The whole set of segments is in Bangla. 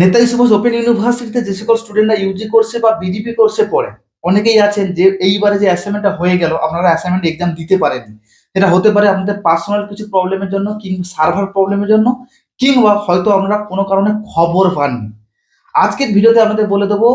নেতাজি সুভাষ ওপেন ইউনিভার্সিটিতে যে সকল স্টুডেন্টরা ইউজি কোর্সে বা বিডিপি কোর্সে পড়ে, অনেকেই আছেন যে এইবারে যে অ্যাসাইনমেন্টটা হয়ে গেল, আপনারা অ্যাসাইনমেন্ট এক্সাম দিতে পারেননি। এটা হতে পারে আপনাদের পার্সোনাল কিছু প্রবলেমের জন্য কিংবা সার্ভার প্রবলেমের জন্য, কিংবা হয়তো আমরা কোনো কারণে খবর পাননি। আজকের ভিডিওতে আমাদের বলে দেবো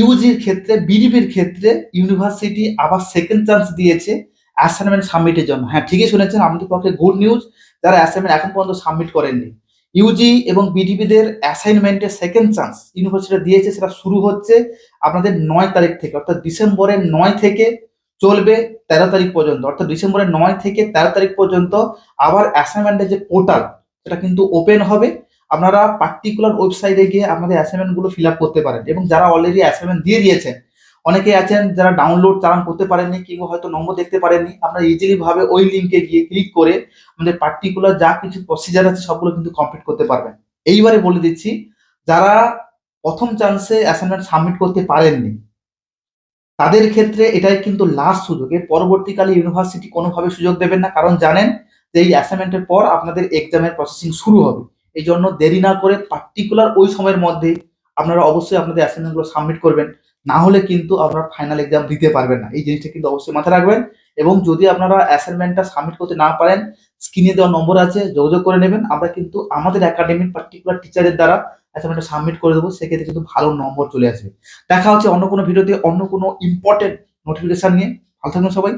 ইউজির ক্ষেত্রে বিডিপির ক্ষেত্রে ইউনিভার্সিটি আবার সেকেন্ড চান্স দিয়েছে অ্যাসাইনমেন্ট সাবমিটের জন্য। হ্যাঁ ঠিকই শুনেছেন, আমাদের পক্ষে গুড নিউজ যারা অ্যাসাইনমেন্ট এখন পর্যন্ত সাবমিট করেননি। ইউজি এবং বিডিপিদের অ্যাসাইনমেন্টের সেকেন্ড চান্স ইউনিভার্সিটি দিয়েছে, সেটা শুরু হচ্ছে আপনাদের নয় তারিখ থেকে, অর্থাৎ ডিসেম্বরের নয় থেকে চলবে তেরো তারিখ পর্যন্ত, অর্থাৎ ডিসেম্বরের নয় থেকে তেরো তারিখ পর্যন্ত আবার অ্যাসাইনমেন্টের যে পোর্টাল সেটা কিন্তু ওপেন হবে। আপনারা পার্টিকুলার ওয়েবসাইটে গিয়ে আপনাদের অ্যাসাইনমেন্টগুলো ফিল আপ করতে পারেন এবং যারা অলরেডি অ্যাসাইনমেন্ট দিয়ে দিয়েছেন অনেকে আছেন যারা ডাউনলোড চালান করতে পারেননি কিংবা হয়তো নম্বর দেখতে পারেননি, আপনারা ইজিলি ভাবে ওই লিঙ্কে গিয়ে ক্লিক করে আমাদের পার্টিকুলার যা কিছু প্রসিজার আছে সবগুলো কিন্তু কমপ্লিট করতে পারবেন। এইবারে বলে দিচ্ছি, যারা প্রথম চান্সে অ্যাসাইনমেন্ট সাবমিট করতে পারেননি, তাদের ক্ষেত্রে এটাই কিন্তু লাস্ট সুযোগ। এর পরবর্তীকালে ইউনিভার্সিটি কোনোভাবে সুযোগ দেবেন না, কারণ জানেন যে এই অ্যাসাইনমেন্টের পর আপনাদের এক্সামের প্রসেসিং শুরু হবে। এই জন্য দেরি না করে পার্টিকুলার ওই সময়ের মধ্যে আপনারা অবশ্যই আপনাদের অ্যাসাইনমেন্টগুলো সাবমিট করবেন। না হলে কিন্তু আপনারা ফাইনাল এক্সাম দিতে পারবেন না। এই জিনিসটা কিন্তু অবশ্যই মাথায় রাখবেন এবং যদি আপনারা অ্যাসাইনমেন্টটা সাবমিট করতে না পারেন স্ক্রিনে দেওয়া নম্বর আছে, যোগাযোগ করে নেবেন। আমরা কিন্তু আমাদের একাডেমির পার্টিকুলার টিচারের দ্বারা অ্যাসাইনমেন্টটা সাবমিট করে দেবো। সেক্ষেত্রে কিন্তু ভালো নম্বর চলে আসবে। দেখা হচ্ছে অন্য কোনো ভিডিওতে অন্য কোনো ইম্পর্টেন্ট নোটিফিকেশান নিয়ে। ভালো থাকবেন সবাই।